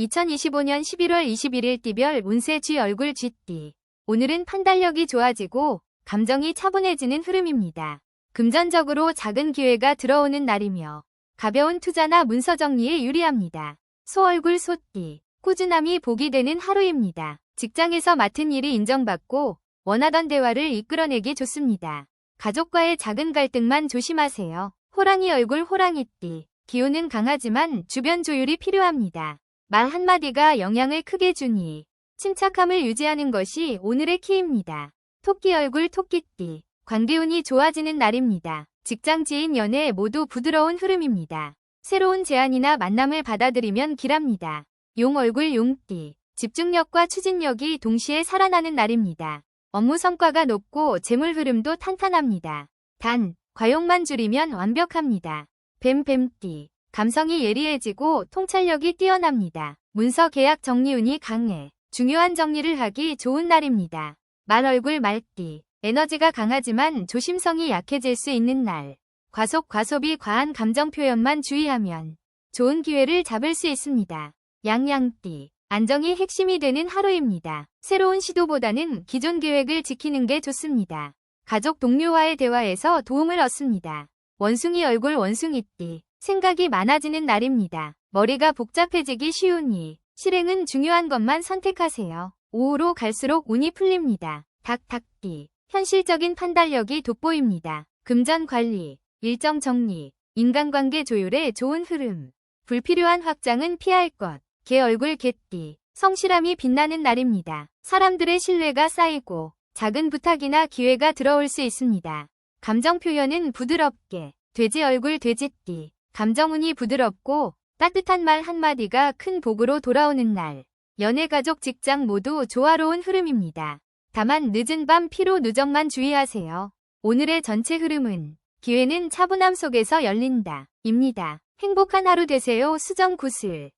2025년 11월 21일 띠별 운세 쥐 얼굴 쥐띠. 오늘은 판단력이 좋아지고 감정이 차분해지는 흐름입니다. 금전적으로 작은 기회가 들어오는 날이며 가벼운 투자나 문서 정리에 유리합니다. 소 얼굴 소띠. 꾸준함이 복이 되는 하루입니다. 직장에서 맡은 일이 인정받고 원하던 대화를 이끌어내기 좋습니다. 가족과의 작은 갈등만 조심하세요. 호랑이 얼굴 호랑이띠. 기운은 강하지만 주변 조율이 필요합니다. 말 한마디가 영향을 크게 주니 침착함을 유지하는 것이 오늘의 키입니다. 토끼 얼굴 토끼띠. 관계운이 좋아지는 날입니다. 직장 지인 연애 모두 부드러운 흐름입니다. 새로운 제안이나 만남을 받아들이면 길합니다. 용 얼굴 용띠. 집중력과 추진력이 동시에 살아나는 날입니다. 업무 성과가 높고 재물 흐름도 탄탄합니다. 단, 과욕만 줄이면 완벽합니다. 뱀뱀띠. 감성이 예리해지고 통찰력이 뛰어납니다. 문서 계약 정리운이 강해 중요한 정리를 하기 좋은 날입니다. 말 얼굴 말띠. 에너지가 강하지만 조심성이 약해질 수 있는 날. 과속 과소비 과한 감정 표현만 주의하면 좋은 기회를 잡을 수 있습니다. 양양띠. 안정이 핵심이 되는 하루입니다. 새로운 시도보다는 기존 계획을 지키는 게 좋습니다. 가족 동료와의 대화에서 도움을 얻습니다. 원숭이 얼굴 원숭이띠. 생각이 많아지는 날입니다. 머리가 복잡해지기 쉬우니 실행은 중요한 것만 선택하세요. 오후로 갈수록 운이 풀립니다. 닭닭띠. 현실적인 판단력이 돋보입니다. 금전 관리, 일정 정리, 인간관계 조율에 좋은 흐름. 불필요한 확장은 피할 것. 개 얼굴 개띠. 성실함이 빛나는 날입니다. 사람들의 신뢰가 쌓이고 작은 부탁이나 기회가 들어올 수 있습니다. 감정 표현은 부드럽게. 돼지 얼굴 돼지띠. 감정운이 부드럽고 따뜻한 말 한마디가 큰 복으로 돌아오는 날. 연애 가족 직장 모두 조화로운 흐름입니다. 다만 늦은 밤 피로 누적만 주의하세요. 오늘의 전체 흐름은 기회는 차분함 속에서 열린다. 입니다. 행복한 하루 되세요. 수정 구슬.